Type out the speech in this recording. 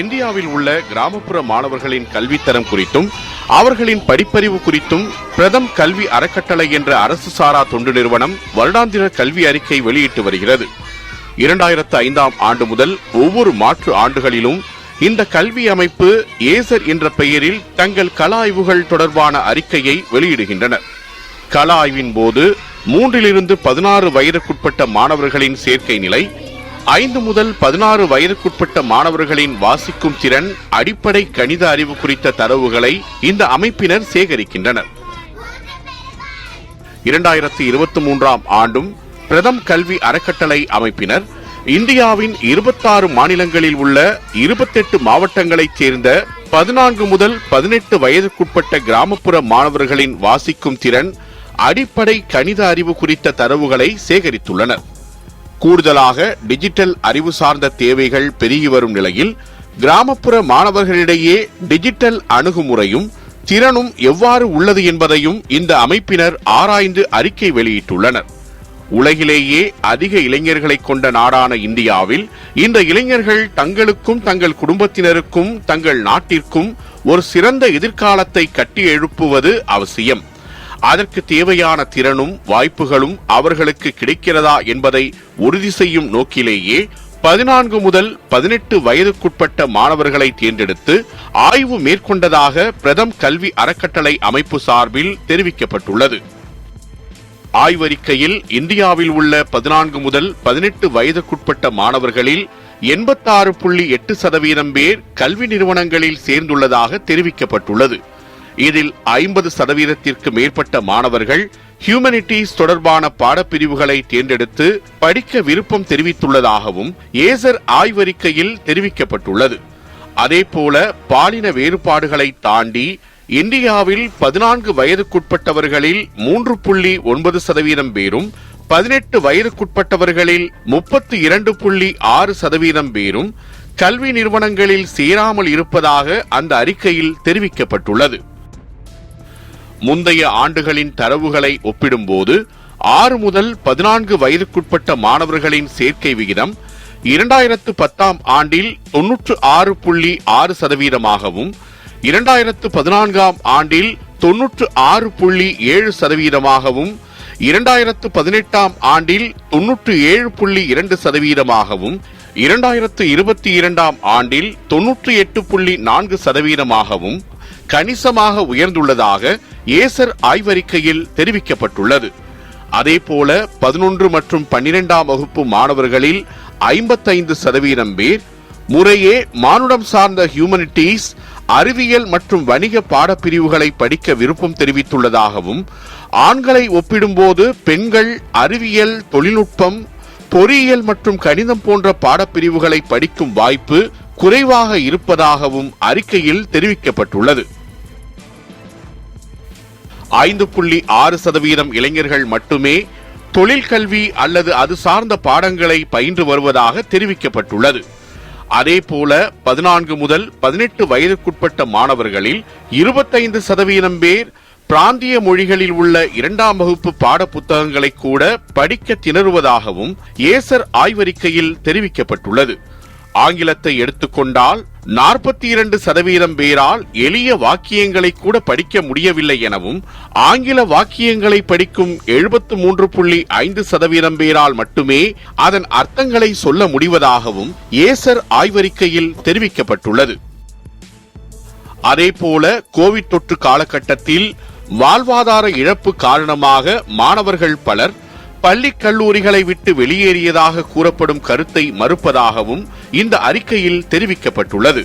இந்தியாவில் உள்ள கிராமப்புற மாணவர்களின் கல்வித்தரம் குறித்தும் அவர்களின் படிப்பறிவு குறித்தும் பிரதம் கல்வி அறக்கட்டளை என்ற அரசு சாரா தொண்டு நிறுவனம் வருடாந்திர கல்வி அறிக்கை வெளியிட்டு வருகிறது. இரண்டாயிரத்து ஐந்தாம் ஆண்டு முதல் ஒவ்வொரு மாற்று ஆண்டுகளிலும் இந்த கல்வி அமைப்பு ஏசர் என்ற பெயரில் தங்கள் கல ஆய்வுகள் தொடர்பான அறிக்கையை வெளியிடுகின்றனர். கல ஆய்வின் போது மூன்றிலிருந்து பதினாறு வயதுக்குட்பட்ட மாணவர்களின் சேர்க்கை நிலை ஐந்து முதல் பதினாறு வயதுக்குட்பட்ட மாணவர்களின் வாசிக்கும் திறன் அடிப்படை கணித அறிவு குறித்த தரவுகளை இந்த அமைப்பினர் சேகரிக்கின்றனர். இரண்டாயிரத்தி இருபத்தி மூன்றாம் ஆண்டும் பிரதம் கல்வி அறக்கட்டளை அமைப்பினர் இந்தியாவின் இருபத்தாறு மாநிலங்களில் உள்ள இருபத்தெட்டு மாவட்டங்களைச் சேர்ந்த பதினான்கு முதல் பதினெட்டு வயதுக்குட்பட்ட கிராமப்புற மாணவர்களின் வாசிக்கும் திறன் அடிப்படை கணித அறிவு குறித்த தரவுகளை சேகரித்துள்ளனர். கூடுதலாக டிஜிட்டல் அறிவு சார்ந்த தேவைகள் பெருகி வரும் நிலையில் கிராமப்புற மாணவர்களிடையே டிஜிட்டல் அணுகுமுறையும் திறனும் எவ்வாறு உள்ளது என்பதையும் இந்த அமைப்பினர் ஆராய்ந்து அறிக்கை வெளியிட்டுள்ளனர். உலகிலேயே அதிக இளைஞர்களை கொண்ட நாடான இந்தியாவில் இந்த இளைஞர்கள் தங்களுக்கும் தங்கள் குடும்பத்தினருக்கும் தங்கள் நாட்டிற்கும் ஒரு சிறந்த எதிர்காலத்தை கட்டி எழுப்புவது அவசியம். அதற்கு தேவையான திறனும் வாய்ப்புகளும் அவர்களுக்கு கிடைக்கிறதா என்பதை உறுதி செய்யும் நோக்கிலேயே பதினான்கு முதல் பதினெட்டு வயதுக்குட்பட்ட மாணவர்களை தேர்ந்தெடுத்து ஆய்வு மேற்கொண்டதாக பிரதம் கல்வி அறக்கட்டளை அமைப்பு சார்பில் தெரிவிக்கப்பட்டுள்ளது. ஆய்வறிக்கையில் இந்தியாவில் உள்ள பதினான்கு முதல் பதினெட்டு வயதுக்குட்பட்ட மாணவர்களில் எண்பத்தாறு புள்ளி எட்டு சதவீதம் பேர் கல்வி நிறுவனங்களில் சேர்ந்துள்ளதாக தெரிவிக்கப்பட்டுள்ளது. இதில் ஐம்பது சதவீதத்திற்கு மேற்பட்ட மாணவர்கள் ஹியூமனிட்டிஸ் தொடர்பான பாடப்பிரிவுகளை தேர்ந்தெடுத்து படிக்க விருப்பம் தெரிவித்துள்ளதாகவும் ஏசர் ஆய்வறிக்கையில் தெரிவிக்கப்பட்டுள்ளது. அதேபோல பாலின வேறுபாடுகளை தாண்டி இந்தியாவில் பதினான்கு வயதுக்குட்பட்டவர்களில் மூன்று புள்ளி ஒன்பது சதவீதம் பேரும் பதினெட்டு வயதுக்குட்பட்டவர்களில் முப்பத்தி இரண்டு புள்ளி ஆறு சதவீதம் பேரும் கல்வி நிறுவனங்களில் சேராமல் இருப்பதாக அந்த அறிக்கையில் தெரிவிக்கப்பட்டுள்ளது. முந்தைய ஆண்டுகளின் தரவுகளை ஒப்பிடும்போது ஆறு முதல் பதினான்கு வயதுக்குட்பட்ட மாணவர்களின் சேர்க்கை விகிதம் இரண்டாயிரத்து பத்தாம் ஆண்டில் தொன்னூற்று ஆறு புள்ளி ஆறு சதவீதமாகவும் இரண்டாயிரத்து பதினான்காம் ஆண்டில் தொன்னூற்று ஆறு புள்ளி ஏழு சதவீதமாகவும் இரண்டாயிரத்து பதினெட்டாம் ஆண்டில் தொன்னூற்று ஏழு புள்ளி இரண்டு சதவீதமாகவும் இரண்டாயிரத்து இருபத்தி இரண்டாம் ஆண்டில் தொன்னூற்றி எட்டு புள்ளி நான்கு சதவீதமாகவும் கணிசமாக உயர்ந்துள்ளதாக ஏசர் ஆய்வறிக்கையில் தெரிவிக்கப்பட்டுள்ளது. அதேபோல பதினொன்று மற்றும் பன்னிரெண்டாம் வகுப்பு மாணவர்களில் ஐம்பத்தைந்து சதவீதம் பேர் முறையே மானுடம் சார்ந்த ஹியூமனிட்டிஸ் அறிவியல் மற்றும் வணிக பாடப்பிரிவுகளை படிக்க விருப்பம் தெரிவித்துள்ளதாகவும் ஆண்களை ஒப்பிடும்போது பெண்கள் அறிவியல் தொழில்நுட்பம் பொறியியல் மற்றும் கணிதம் போன்ற பாடப்பிரிவுகளை படிக்கும் வாய்ப்பு குறைவாக இருப்பதாகவும் அறிக்கையில் தெரிவிக்கப்பட்டுள்ளது. ஐந்து புள்ளி ஆறு சதவீதம் இளைஞர்கள் மட்டுமே தொழிற்கல்வி அல்லது அது சார்ந்த பாடங்களை பயின்று வருவதாக தெரிவிக்கப்பட்டுள்ளது. அதேபோல பதினான்கு முதல் பதினெட்டு வயதுக்குட்பட்ட மாணவர்களில் இருபத்தைந்து சதவீதம் பேர் பிராந்திய மொழிகளில் உள்ள இரண்டாம் வகுப்பு பாட புத்தகங்களை கூட படிக்க திணறுவதாகவும் ஏசர் ஆய்வறிக்கையில் தெரிவிக்கப்பட்டுள்ளது. ஆங்கிலத்தை எடுத்துக்கொண்டால் நாற்பத்தி இரண்டு சதவீதம் பேரால் எளிய வாக்கியங்களை கூட படிக்க முடியவில்லை எனவும் ஆங்கில வாக்கியங்களை படிக்கும் எழுபத்து மூன்று புள்ளி ஐந்து சதவீதம் பேரால் மட்டுமே அதன் அர்த்தங்களை சொல்ல முடிவதாகவும் ஏசர் ஆய்வறிக்கையில் தெரிவிக்கப்பட்டுள்ளது. அதேபோல கோவிட் தொற்று காலகட்டத்தில் வாழ்வாதார இழப்பு காரணமாக மாணவர்கள் பலர் பள்ளி கல்லூரிகளை விட்டு வெளியேறியதாக கூறப்படும் கருத்தை மறுப்பதாகவும் இந்த அறிக்கையில் தெரிவிக்கப்பட்டுள்ளது.